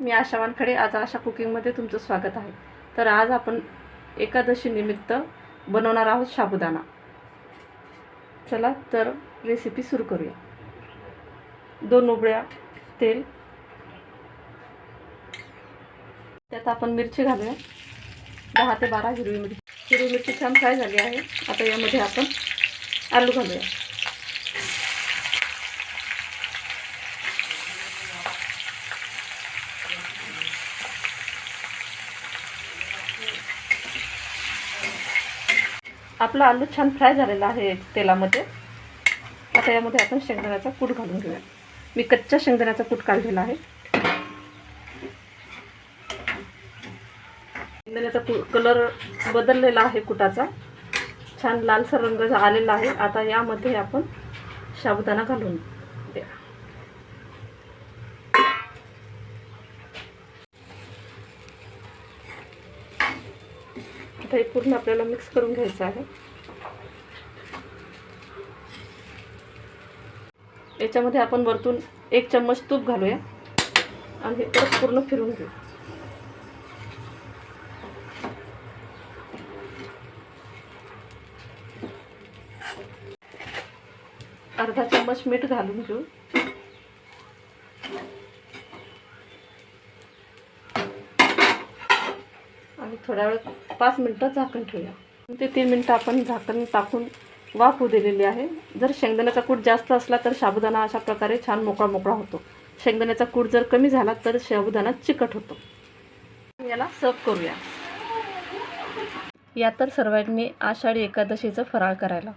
मी आशा वानखडे आज आशा कुकिंगमध्ये तुमचं स्वागत आहे. तर आज आपण एकादशी निमित्त बनवणार आहोत साबुदाणा. चला तर रेसिपी सुरू करूया. दोन उबळ्या तेल. त्यात आपण मिरची घालूया. दहा ते बारा हिरवी मिरची. हिरवी मिरची छान फ्राय झाली आहे. आता यामध्ये आपण आलू घालूया. आपला आलू छान फ्राय झालेला आहे तेलामध्ये. आता यामध्ये आपण शेंगदाण्याचा कूट घालून घेऊया. मी कच्च्या शेंगदाण्याचा कूट काढलेला आहे. शेंगदाण्याचा कु कलर बदललेला आहे कुटाचा. छान लालसर रंग आलेला आहे. आता यामध्ये आपण साबुदाणा घालून आता हे पूर्ण आपल्याला मिक्स करून घ्यायचं आहे. याच्यामध्ये आपण वरतून एक चम्मच तूप घालूया. आणि हे परत पूर्ण फिरून घेऊ. अर्धा चम्मच मीठ घालून घेऊ. थोड्या वेळ पाच मिनटं झाकण ठेवूया. ते तीन मिनटं आपण झाकण टाकून वाफ होऊ दिलेली आहे. जर शेंगदाण्याचा कूट जास्त असला तर साबुदाणा अशा प्रकारे छान मोकळा मोकळा होतो. शेंगदाण्याचा कूट जर कमी झाला तर साबुदाणा चिकट होतो. याला सर्व करूया. या तर सर्वांनी आषाढी एकादशीचं फराळ करायला